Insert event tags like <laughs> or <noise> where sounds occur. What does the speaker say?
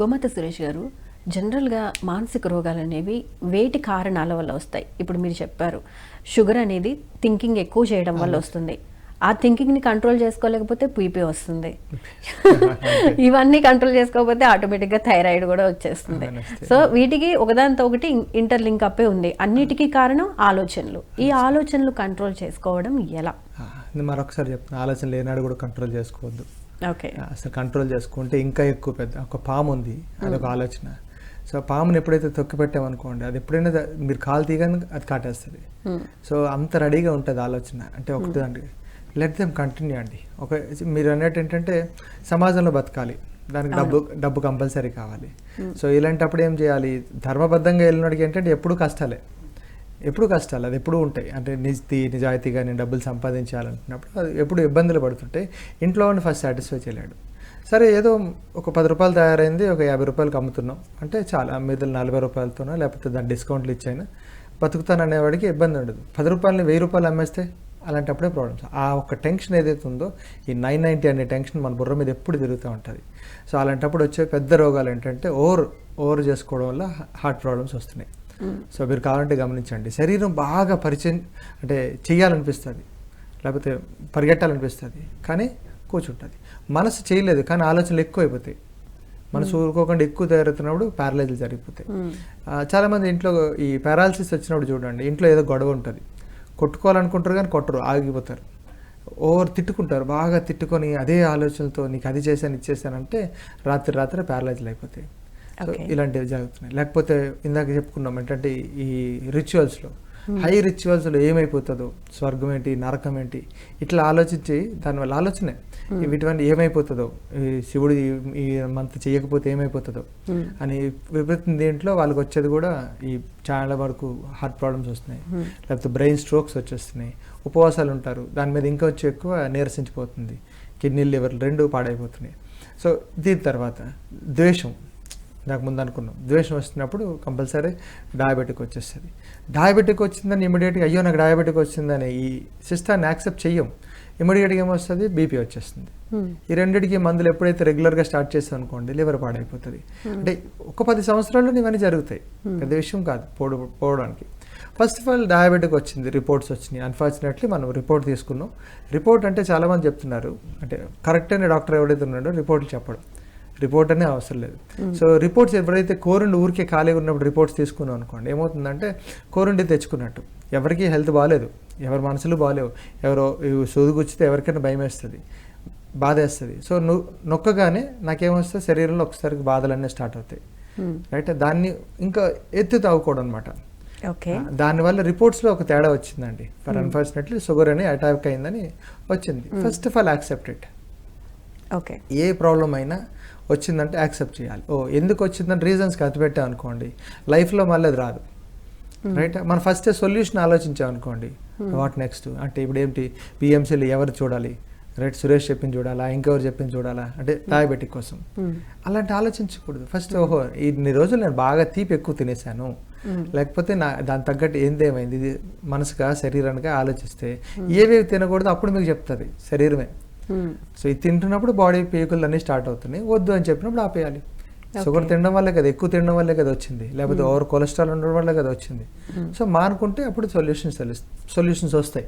గోమత సురేష్ గారు జనరల్గా మానసిక రోగాలు అనేవి వేటి కారణాల వల్ల వస్తాయి. ఇప్పుడు మీరు చెప్పారు షుగర్ అనేది థింకింగ్ ఎక్కువ చేయడం వల్ల వస్తుంది. ఆ థింకింగ్ని కంట్రోల్ చేసుకోలేకపోతే పీపీ వస్తుంది. <laughs> ఇవన్నీ కంట్రోల్ చేసుకోకపోతే ఆటోమేటిక్గా థైరాయిడ్ కూడా వచ్చేస్తుంది. సో వీటికి ఒకదానితో ఒకటి ఇంటర్లింక్ అప్పే ఉంది. అన్నిటికీ కారణం ఆలోచనలు. ఈ ఆలోచనలు కంట్రోల్ చేసుకోవడం ఎలా? మరొకసారి చెప్తున్నా ఆలోచన లేనాడు కూడా కంట్రోల్ చేసుకోవద్దు. ఓకే అసలు కంట్రోల్ చేసుకుంటే ఇంకా ఎక్కువ పెద్ద ఒక పాము ఉంది. అదొక ఆలోచన. సో పాముని ఎప్పుడైతే తొక్కి పెట్టామనుకోండి అది ఎప్పుడైనా మీరు కాలు తీయగానే అది కాటేస్తుంది. సో అంత రెడీగా ఉంటుంది ఆలోచన. అంటే ఒకటి దానికి లెట్ దెమ్ కంటిన్యూ అండి. ఒక మీరు అన్నట్టు ఏంటంటే సమాజంలో బతకాలి. దానికి డబ్బు డబ్బు కంపల్సరీ కావాలి. సో ఇలాంటప్పుడు ఏం చేయాలి? ధర్మబద్ధంగా వెళ్ళినడికి ఏంటంటే ఎప్పుడు కష్టాలే. ఎప్పుడు కష్టాలు? అది ఎప్పుడు ఉంటాయి. అంటే నిజతి నిజాయితీగా నేను డబ్బులు సంపాదించాలనుకున్నప్పుడు అది ఎప్పుడు ఇబ్బందులు పడుతుంటాయి ఇంట్లో ఉండి ఫస్ట్ సాటిస్ఫై చేయలేడు. సరే ఏదో ఒక పది రూపాయలు తయారైంది ఒక యాభై రూపాయలకి అమ్ముతున్నాం. అంటే చాలా మిగతా నలభై రూపాయలతోనో లేకపోతే దాని డిస్కౌంట్లు ఇచ్చైనా బతుకుతాను అనేవాడికి ఇబ్బంది ఉండదు. పది రూపాయలని వెయ్యి రూపాయలు అమ్మేస్తే అలాంటప్పుడే ప్రాబ్లమ్స్ ఆ ఒక్క టెన్షన్ ఏదైతే ఉందో ఈ నైన్ నైంటీ అనే టెన్షన్ మన బుర్ర మీద ఎప్పుడు తిరుగుతూ ఉంటుంది. సో అలాంటప్పుడు వచ్చే పెద్ద రోగాలు ఏంటంటే ఓవర్ ఓవర్ చేసుకోవడం వల్ల హార్ట్ ప్రాబ్లమ్స్ వస్తున్నాయి. సో మీరు కావాలంటే గమనించండి. శరీరం బాగా పరిచయం అంటే చెయ్యాలనిపిస్తుంది. లేకపోతే పరిగెట్టాలనిపిస్తుంది. కానీ కూర్చుంటుంది. మనసు చేయలేదు కానీ ఆలోచనలు ఎక్కువ అయిపోతాయి మనసు ఊరుకోకుండా ఎక్కువ తయారవుతున్నప్పుడు ప్యారలైజులు జరిగిపోతాయి. చాలామంది ఇంట్లో ఈ పారాలసిస్ వచ్చినప్పుడు చూడండి ఇంట్లో ఏదో గొడవ ఉంటుంది. కొట్టుకోవాలనుకుంటారు కానీ కొట్టరు ఆగిపోతారు. ఓవర్ తిట్టుకుంటారు బాగా తిట్టుకొని అదే ఆలోచనలతో నీకు అది చేశాను ఇది చేశానంటే రాత్రి రాత్రి ప్యారలైజ్లు అయిపోతాయి. ఇలాంటివి జరుగుతున్నాయి. లేకపోతే ఇందాక చెప్పుకున్నాం ఏంటంటే ఈ రిచువల్స్లో హై రిచువల్స్లో ఏమైపోతుందో స్వర్గం ఏంటి నరకం ఏంటి ఇట్లా ఆలోచించి దానివల్ల ఆలోచనే. వీటివన్నీ ఏమైపోతుందో ఈ శివుడు ఈ- మంత్ చేయకపోతే ఏమైపోతుందో అని విపరీతం దీంట్లో వాళ్ళకి వచ్చేది కూడా ఈ చాలా వరకు హార్ట్ ప్రాబ్లమ్స్ వస్తున్నాయి. లేకపోతే బ్రెయిన్ స్ట్రోక్స్ వచ్చేస్తున్నాయి. ఉపవాసాలు ఉంటారు. దాని మీద ఇంకా వచ్చి ఎక్కువ నీరసించిపోతుంది. కిడ్నీ లివర్ రెండు పాడైపోతున్నాయి. సో దీని తర్వాత ద్వేషం. నాకు ముందు అనుకున్నాం. ద్వేషం వస్తున్నప్పుడు కంపల్సరీ డయాబెటిక్ వచ్చేస్తుంది. డయాబెటిక్ వచ్చిందని ఇమీడియట్గా అయ్యో నాకు డయాబెటిక్ వచ్చిందని ఈ సిస్టాన్ని యాక్సెప్ట్ చెయ్యం. ఇమీడియట్గా ఏమొస్తుంది? బీపీ వచ్చేస్తుంది. ఈ రెండిటికి మందులు ఎప్పుడైతే రెగ్యులర్గా స్టార్ట్ చేస్తాం అనుకోండి లివర్ పాడైపోతుంది. అంటే ఒక పది సంవత్సరాల్లో ఇవన్నీ జరుగుతాయి. పెద్ద విషయం కాదు పోడు పోవడానికి. ఫస్ట్ ఆఫ్ ఆల్ డయాబెటిక్ వచ్చింది రిపోర్ట్స్ వచ్చినాయి. అన్ఫార్చునేట్లీ మనం రిపోర్ట్ తీసుకున్నాం. రిపోర్ట్ అంటే చాలామంది చెప్తున్నారు. అంటే కరెక్ట్ అయిన డాక్టర్ ఎవరైతే ఉన్నాడో రిపోర్ట్లు చెప్పడం. రిపోర్ట్ అనే అవసరం లేదు. సో రిపోర్ట్స్ ఎవరైతే కోరుండి ఊరికే ఖాళీగా ఉన్నప్పుడు రిపోర్ట్స్ తీసుకున్నాం అనుకోండి ఏమవుతుందంటే కోరుండి తెచ్చుకున్నట్టు. ఎవరికి హెల్త్ బాగాలేదు ఎవరి మనసులు బాగాలేవు ఎవరో సోదుగుచ్చితే ఎవరికైనా భయం వేస్తుంది బాధ వేస్తుంది. సో నువ్వు నొక్కగానే నాకేమొస్తే శరీరంలో ఒకసారి బాధలన్నీ స్టార్ట్ అవుతాయి. రైట్ దాన్ని ఇంకా ఎత్తు తాగుకోవడం అనమాట ఓకే దానివల్ల రిపోర్ట్స్లో ఒక తేడా వచ్చిందండి. ఫర్ అన్ఫార్చునేట్లీ షుగర్ అని అటాక్ అయిందని వచ్చింది. First of all accept it okay. A problem అయినా వచ్చిందంటే యాక్సెప్ట్ చేయాలి. ఓ ఎందుకు వచ్చిందని రీజన్స్ కత్తిపెట్టాం అనుకోండి లైఫ్లో మళ్ళీ అది రాదు. రైట్? మనం ఫస్ట్ సొల్యూషన్ ఆలోచించాం అనుకోండి వాట్ నెక్స్ట్? అంటే ఇప్పుడు ఏంటి? పిఎంసీలు ఎవరు చూడాలి? రైట్? సురేష్ చెప్పింది చూడాలా? ఇంకెవరు చెప్పింది చూడాలా? అంటే డయాబెటిక్ కోసం. అలాంటి ఆలోచించకూడదు. ఫస్ట్ ఓహో ఇన్ని రోజులు నేను బాగా తీపి ఎక్కువ తినేసాను. లేకపోతే నా దాని తగ్గట్టు ఏందేమైంది ఇది మనసుగా శరీరానిగా ఆలోచిస్తే ఏవేవి తినకూడదు అప్పుడు మీకు చెప్తుంది. శరీరమే. సో ఇది తింటున్నప్పుడు బాడీ పీకులు అన్నీ స్టార్ట్ అవుతున్నాయి. వద్దు అని చెప్పినప్పుడు ఆపేయాలి. షుగర్ తినడం వల్లే కదా ఎక్కువ తినడం వల్లే కదా వచ్చింది. లేకపోతే ఓవర్ కొలెస్ట్రాల్ ఉండడం వల్లే కదా వచ్చింది. సో మానుకుంటే అప్పుడు సొల్యూషన్స్ సొల్యూషన్స్ వస్తాయి.